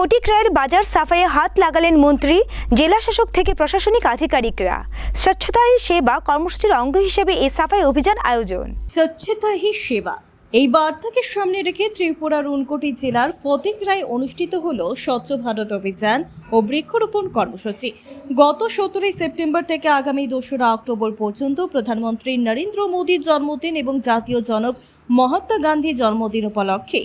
ফটিক রায়ের বাজার সাফাইয়ে হাত লাগালেন মন্ত্রী জেলা শাসক থেকে প্রশাসনিক আধিকারিকরা। স্বচ্ছতাই সেবা, কর্মসূচির অঙ্গ হিসেবে এ সাফাই অভিযান আয়োজন। স্বচ্ছতা সেবা এই বার্তাকে সামনে রেখে ত্রিপুরার উনকোটি জেলার ফটিক রায় অনুষ্ঠিত হল স্বচ্ছ ভারত অভিযান ও বৃক্ষরোপণ কর্মসূচি। গত সতেরোই সেপ্টেম্বর থেকে আগামী দোসরা অক্টোবর পর্যন্ত প্রধানমন্ত্রী নরেন্দ্র মোদীর জন্মদিন এবং জাতীয় জনক মহাত্মা গান্ধী জন্মদিন উপলক্ষে।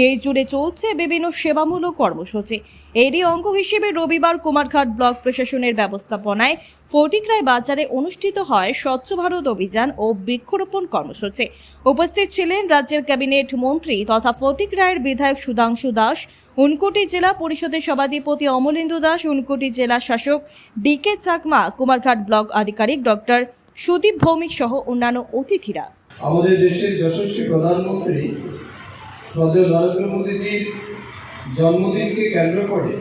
দেশ জুড়ে চলছে বিভিন্ন সেবামূলক কর্মসূচি। এরই অঙ্গ হিসেবে রবিবার কুমারঘাট ব্লক প্রশাসনের ব্যবস্থাপনায় ফটিকরায় বাজারে অনুষ্ঠিত হয় স্বচ্ছ ভারত অভিযান ও বৃক্ষরোপণ কর্মসূচি। উপস্থিত ছিলেন রাজ্যের ক্যাবিনেট মন্ত্রী তথা ফটিক রায়ের বিধায়ক সুধাংশু দাস, উনকোটি জেলা পরিষদের সভাধিপতি অমলেন্দু দাস, উনকোটি জেলা শাসক ডিকে চাকমা, কুমারঘাট ব্লক আধিকারিক ডক্টর সুদীপ ভৌমিক সহ অন্যান্য অতিথিরা। আমাদের দেশের যশস্বী প্রধানমন্ত্রী শ্রদ্ধেয় নরেন্দ্র মোদীজির জন্মদিনকে কেন্দ্র করে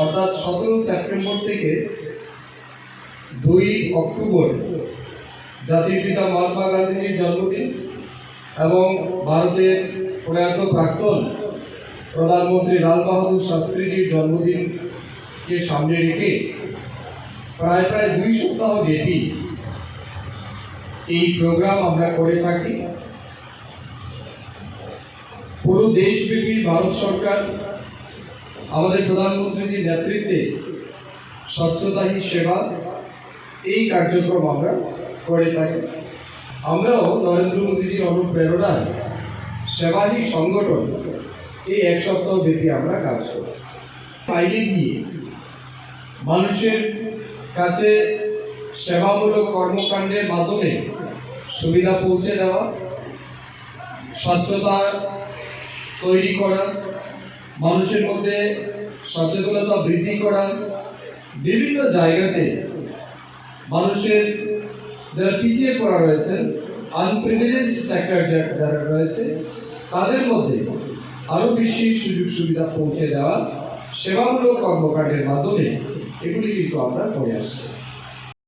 অর্থাৎ সতেরো সেপ্টেম্বর থেকে দুই অক্টোবর জাতির পিতা মহাত্মা গান্ধীজির জন্মদিন এবং ভারতের প্রয়াত প্রাক্তন প্রধানমন্ত্রী লাল বাহাদুর শাস্ত্রীজির জন্মদিনকে সামনে রেখে প্রায় প্রায় দুই সপ্তাহ ব্যাপী এই প্রোগ্রাম আমরা করে থাকি। পুরো দেশব্যাপী ভারত সরকার আমাদের প্রধানমন্ত্রীজির নেতৃত্বে স্বচ্ছতা সেবা এই কার্যক্রম আমরা করে থাকি। আমরাও নরেন্দ্র মোদীজির অনুপ্রেরণায় সেবাহী সংগঠন, এই এক সপ্তাহ ব্যাপী আমরা কাজ করি। বাইরে গিয়ে মানুষের কাছে সেবামূলক কর্মকাণ্ডের মাধ্যমে সুবিধা পৌঁছে দেওয়া, স্বচ্ছতা তৈরি করা, মানুষের মধ্যে সচেতনতা বৃদ্ধি করা, বিভিন্ন জায়গাতে মানুষের যারা পিছিয়ে পড়া রয়েছেন আনপ্রিভিলেজ সেক্টর যারা রয়েছে, তাদের মধ্যে আরও বেশি সুযোগ সুবিধা পৌঁছে দেওয়া সেবামূলক কর্মকাণ্ডের মাধ্যমে এগুলি কিন্তু আমরা করে আসছি।